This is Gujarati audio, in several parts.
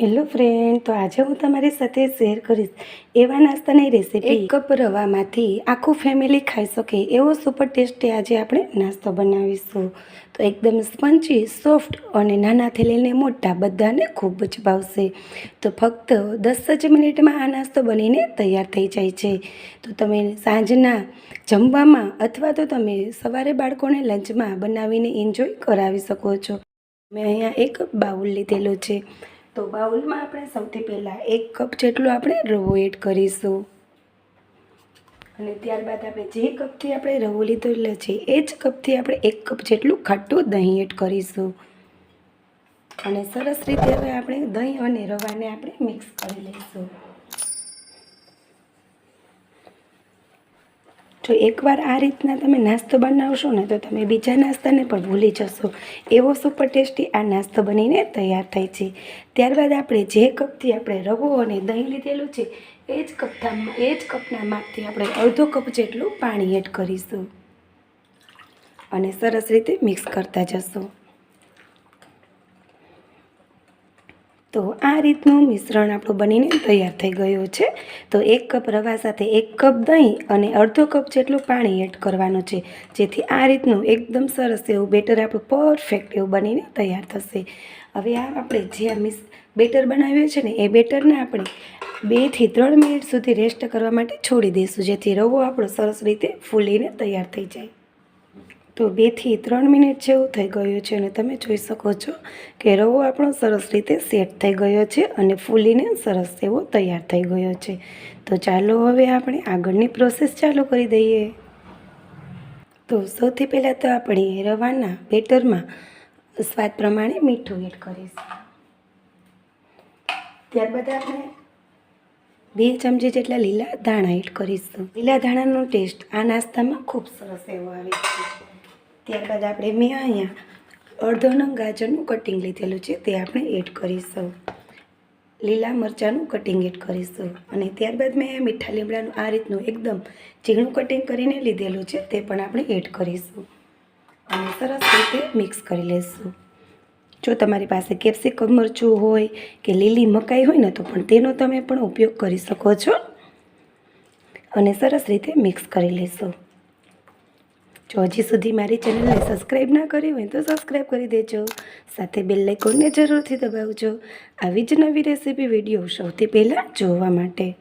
હેલો ફ્રેન્ડ તો આજે હું તમારી સાથે શેર કરીશ એવા નાસ્તાની રેસીપી એક કપ રવામાંથી આખું ફેમિલી ખાઈ શકે એવો સુપર ટેસ્ટી આજે આપણે નાસ્તો બનાવીશું. તો એકદમ સ્પંચી સોફ્ટ અને નાનાથી લઈને મોટા બધાને ખૂબ જ ભાવશે. તો ફક્ત દસ જ મિનિટમાં આ નાસ્તો બનીને તૈયાર થઈ જાય છે. તો તમે સાંજના જમવામાં અથવા તો તમે સવારે બાળકોને લંચમાં બનાવીને એન્જોય કરાવી શકો છો. મેં અહીંયા એક બાઉલ લીધેલો છે. તો બાઉલમાં આપણે સૌથી પહેલાં એક કપ જેટલો આપણે રવો એડ કરીશું. અને ત્યારબાદ આપણે જે કપથી આપણે રવો લીધેલો છે, એ જ કપથી આપણે એક કપ જેટલું ખાટું દહીં એડ કરીશું. અને સરસ રીતે હવે આપણે દહીં અને રવાને આપણે મિક્સ કરી લઈશું. જો એકવાર આ રીતના તમે નાસ્તો બનાવશો ને, તો તમે બીજા નાસ્તાને પણ ભૂલી જશો. એવો સુપર ટેસ્ટી આ નાસ્તો બનીને તૈયાર થાય છે. ત્યારબાદ આપણે જે કપથી આપણે રવો અને દહીં લીધેલું છે, એ જ કપના એ જ કપના માપથી આપણે અડધો કપ જેટલું પાણી એડ કરીશું. અને સરસ રીતે મિક્સ કરતા જશું. તો આ રીતનું મિશ્રણ આપણું બનીને તૈયાર થઈ ગયું છે. તો એક કપ રવા સાથે એક કપ દહીં અને અડધો કપ જેટલું પાણી એડ કરવાનું છે. જેથી આ રીતનું એકદમ સરસ એવું બેટર આપણું પરફેક્ટ એવું બનીને તૈયાર થશે. હવે આ આપણે જે આ મિસ બેટર બનાવ્યું છે ને, એ બેટરને આપણે બેથી ત્રણ મિનિટ સુધી રેસ્ટ કરવા માટે છોડી દઈશું. જેથી રવો આપણો સરસ રીતે ફૂલીને તૈયાર થઈ જાય. તો બેથી ત્રણ મિનિટ જેવું થઈ ગયું છે અને તમે જોઈ શકો છો કે રવો આપણો સરસ રીતે સેટ થઈ ગયો છે અને ફૂલીને સરસ એવો તૈયાર થઈ ગયો છે. તો ચાલો હવે આપણે આગળની પ્રોસેસ ચાલુ કરી દઈએ. તો સૌથી પહેલાં તો આપણે રવાના બેટરમાં સ્વાદ પ્રમાણે મીઠું એડ કરીશું. ત્યારબાદ આપણે બે ચમચી જેટલા લીલા ધાણા એડ કરીશું. લીલા ધાણાનો ટેસ્ટ આ નાસ્તામાં ખૂબ સરસ એવો આવે છે. ત્યારબાદ આપણે મેં અહીંયા અડધો નંગ ગાજરનું કટિંગ લીધેલું છે તે આપણે એડ કરીશું. લીલા મરચાંનું કટિંગ એડ કરીશું. અને ત્યારબાદ મેં મીઠા લીમડાનું આ રીતનું એકદમ ઝીણું કટિંગ કરીને લીધેલું છે તે પણ આપણે એડ કરીશું. અને સરસ રીતે મિક્સ કરી લઈશું. જો તમારી પાસે કેપ્સિકમ મરચું હોય કે લીલી મકાઈ હોય ને તો પણ તેનો તમે પણ ઉપયોગ કરી શકો છો. અને સરસ રીતે મિક્સ કરી લેશો જો હજી સુધી મારી ચેનલને સબસ્ક્રાઈબ ના કરી હોય તો સબસ્ક્રાઈબ કરી દેજો. સાથે બેલ આઇકોનને જરૂરથી દબાવજો. આવી જ નવી રેસીપી વીડિયો સૌથી પહેલાં જોવા માટે.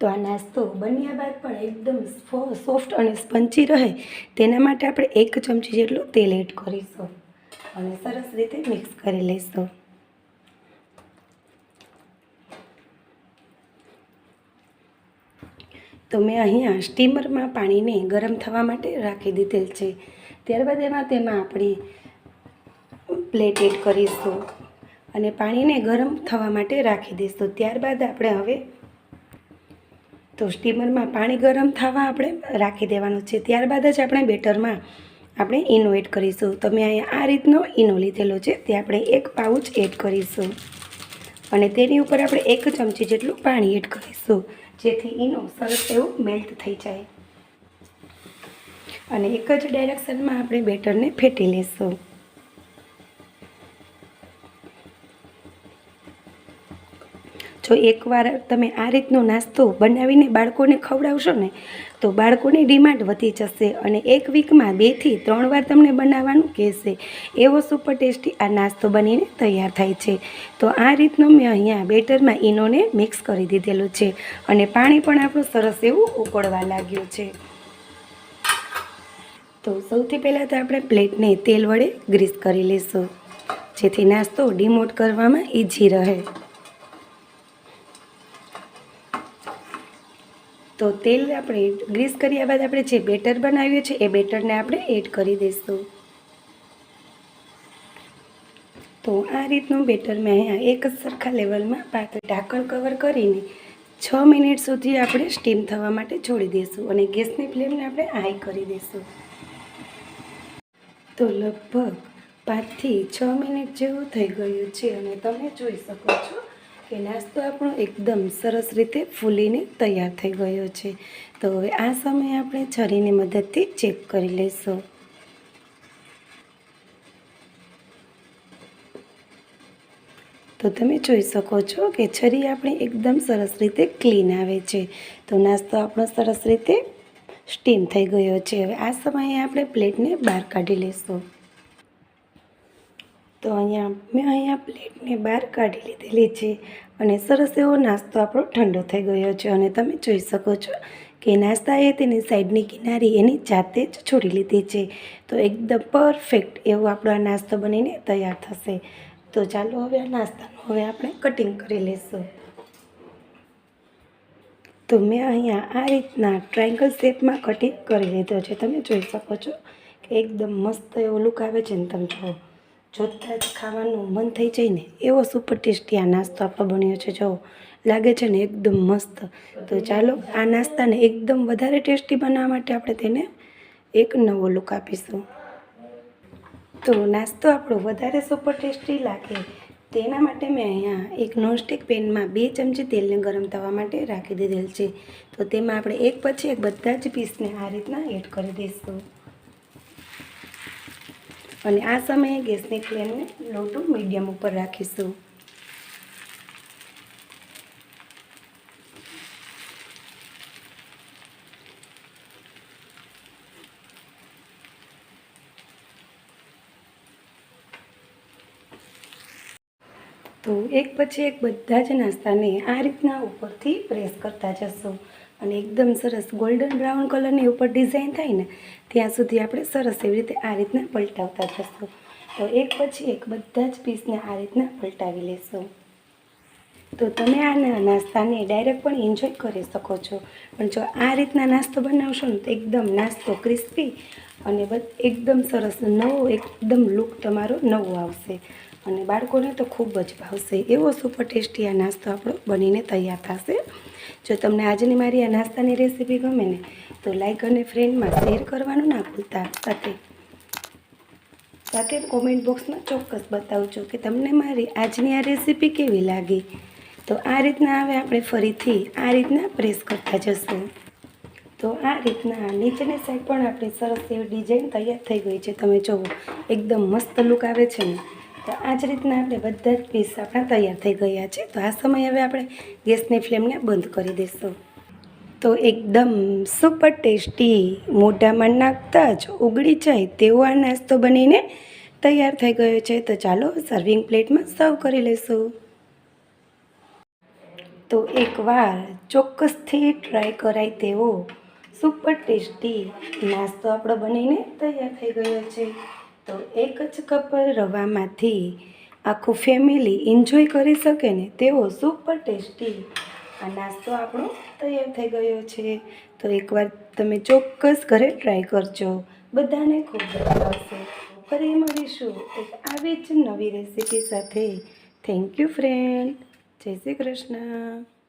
તો આ નાસ્તો બન્યા બાદ પણ એકદમ સોફ્ટ અને સ્પંચી રહે. તેના માટે આપણે એક ચમચી જેટલું તેલ એડ કરીશું. અને સરસ રીતે મિક્સ કરી લઈશું. તો મેં અહીંયા સ્ટીમરમાં પાણીને ગરમ થવા માટે રાખી દીધેલ છે. ત્યારબાદ એમાં તેમાં આપણે પ્લેટ એડ કરીશું અને પાણીને ગરમ થવા માટે રાખી દઈશું. ત્યારબાદ આપણે હવે તો સ્ટીમરમાં પાણી ગરમ થવા આપણે રાખી દેવાનું છે. ત્યારબાદ જ આપણે બેટરમાં આપણે ઈનો એડ કરીશું. તો મેં અહીંયા આ રીતનો ઈનો લીધેલો છે. તે આપણે એક પાઉચ એડ કરીશું. અને તેની ઉપર આપણે એક ચમચી જેટલું પાણી એડ કરીશું. જેથી એનો સરસ એવું મેલ્ટ થઈ જાય. અને એક જ ડાયરેક્શનમાં આપણે બેટરને ફેટી લેશું. જો એકવાર તમે આ રીતનો નાસ્તો બનાવીને બાળકોને ખવડાવશો ને, તો બાળકોની ડિમાન્ડ વધી જશે અને એક વીકમાં બેથી ત્રણ વાર તમને બનાવવાનું કહેશે. એવો સુપર ટેસ્ટી આ નાસ્તો બનીને તૈયાર થાય છે. તો આ રીતનો મેં અહીંયા બેટરમાં ઈનોને મિક્સ કરી દીધેલું છે અને પાણી પણ આપણું સરસ એવું ઉકળવા લાગ્યું છે. તો સૌથી પહેલાં તો આપણે પ્લેટને તેલ વડે ગ્રીસ કરી લઈશું જેથી નાસ્તો ડિમોટ કરવામાં ઇઝી રહે. તો તેલ આપણે ગ્રીસ કર્યા બાદ આપણે જે બેટર બનાવ્યું છે એ બેટરને આપણે એડ કરી દઈશું. તો આ રીતનું બેટર મેં અહીંયા એક જ સરખા લેવલમાં પાત્ર ઢાંકણ કવર કરીને છ મિનિટ સુધી આપણે સ્ટીમ થવા માટે છોડી દઈશું અને ગેસની ફ્લેમને આપણે હાઈ કરી દઈશું. તો લગભગ પાંચથી છ મિનિટ જેવું થઈ ગયું છે અને તમે જોઈ શકો છો કે નાસ્તો આપણો એકદમ સરસ રીતે ફૂલીને તૈયાર થઈ ગયો છે. તો હવે આ સમયે આપણે છરીની મદદથી ચેક કરી લઈશું. તો તમે જોઈ શકો છો કે છરી આપણી એકદમ સરસ રીતે ક્લીન આવે છે. તો નાસ્તો આપણો સરસ રીતે સ્ટીમ થઈ ગયો છે. હવે આ સમયે આપણે પ્લેટને બહાર કાઢી લઈશું. તો અહીંયા મેં અહીંયા પ્લેટને બહાર કાઢી લીધેલી છે અને સરસ એવો નાસ્તો આપણો ઠંડો થઈ ગયો છે અને તમે જોઈ શકો છો કે નાસ્તાએ તેની સાઈડની કિનારી એની જાતે જ છોડી લીધી છે. તો એકદમ પરફેક્ટ એવો આપણો આ નાસ્તો બનીને તૈયાર થશે. તો ચાલો હવે આ નાસ્તાનું હવે આપણે કટિંગ કરી લઈશું તો મેં અહીંયા આ રીતના ટ્રાયંગલ શેપમાં કટિંગ કરી લીધો છે. તમે જોઈ શકો છો કે એકદમ મસ્ત એવો લુક આવે છે ને તમે જુઓ. જોતાં જ ખાવાનું મન થઈ જાય ને, એવો સુપર ટેસ્ટી આ નાસ્તો આપણો બન્યો છે. જો, લાગે છે ને એકદમ મસ્ત. તો ચાલો, આ નાસ્તાને એકદમ વધારે ટેસ્ટી બનાવવા માટે આપણે તેને એક નવો લુક આપીશું. તો નાસ્તો આપણો વધારે સુપર ટેસ્ટી લાગે તેના માટે મેં અહીંયા એક નોનસ્ટિક પેનમાં બે ચમચી તેલને ગરમ થવા માટે રાખી દીધેલ છે. તો તેમાં આપણે એક પછી એક બધા જ પીસને આ રીતના એડ કરી દઈશું. અને આ સમયે ગેસની ફ્લેમને લો ટુ મીડિયમ ઉપર રાખીશું. તો એક પછી એક બધા જ નાસ્તાને આ રીતના ઉપરથી પ્રેસ કરતા જશો. અને એકદમ સરસ ગોલ્ડન બ્રાઉન કલરની ઉપર ડિઝાઇન થાય ને, ત્યાં સુધી આપણે સરસ એવી રીતે આ રીતના પલટાવતા જશું. તો એક પછી એક બધા જ પીસને આ રીતના પલટાવી લેશું. તો તમે આ નાસ્તાને ડાયરેક્ટ પણ એન્જોય કરી શકો છો. પણ જો આ રીતના નાસ્તો બનાવશો ને તો એકદમ નાસ્તો ક્રિસ્પી અને એકદમ સરસ નવો, એકદમ લુક તમારો નવો આવશે. અને બાળકોને તો ખૂબ જ ભાવશે. એવો સુપર ટેસ્ટી આ નાસ્તો આપણો બનીને તૈયાર થશે. જો તમને આજની મારી આ નાસ્તાની રેસીપી ગમે ને, તો લાઈક અને ફ્રેન્ડમાં શેર કરવાનું ના ભૂલતા. સાથે સાથે કોમેન્ટ બોક્સમાં ચોક્કસ બતાવજો કે તમને મારી આજની આ રેસીપી કેવી લાગી. તો આ રીતના હવે આપણે ફરીથી આ રીતના પ્રેસ કરતા જશું. તો આ રીતના નીચેની સાઈડ પણ આપણી સરસ એવી ડિઝાઇન તૈયાર થઈ ગઈ છે. તમે જુઓ એકદમ મસ્ત લુક આવે છે ને. તો આ જ રીતના આપણે બધા જ પીસ આપણા તૈયાર થઈ ગયા છે. તો આ સમયે હવે આપણે ગેસની ફ્લેમને બંધ કરી દઈશું. તો એકદમ સુપર ટેસ્ટી, મોઢામાં નાખતા જ ઉગડી જાય તેવો આ નાસ્તો બનીને તૈયાર થઈ ગયો છે. તો ચાલો સર્વિંગ પ્લેટમાં સર્વ કરી લઈશું. તો એકવાર ચોક્કસથી ટ્રાય કરાય તેવો સુપર ટેસ્ટી નાસ્તો આપણો બનીને તૈયાર થઈ ગયો છે. તો એક જ કપ રવામાંથી આખું ફેમિલી એન્જોય કરી શકે ને તેવો સુપર ટેસ્ટી આ નાસ્તો આપણો તૈયાર થઈ ગયો છે. તો એકવાર તમે ચોક્કસ ઘરે ટ્રાય કરજો. બધાને ખૂબ મજા આવશે ફરી મળીશું એક આવી જ નવી રેસીપી સાથે. થેન્ક યુ ફ્રેન્ડ જય શ્રી કૃષ્ણ.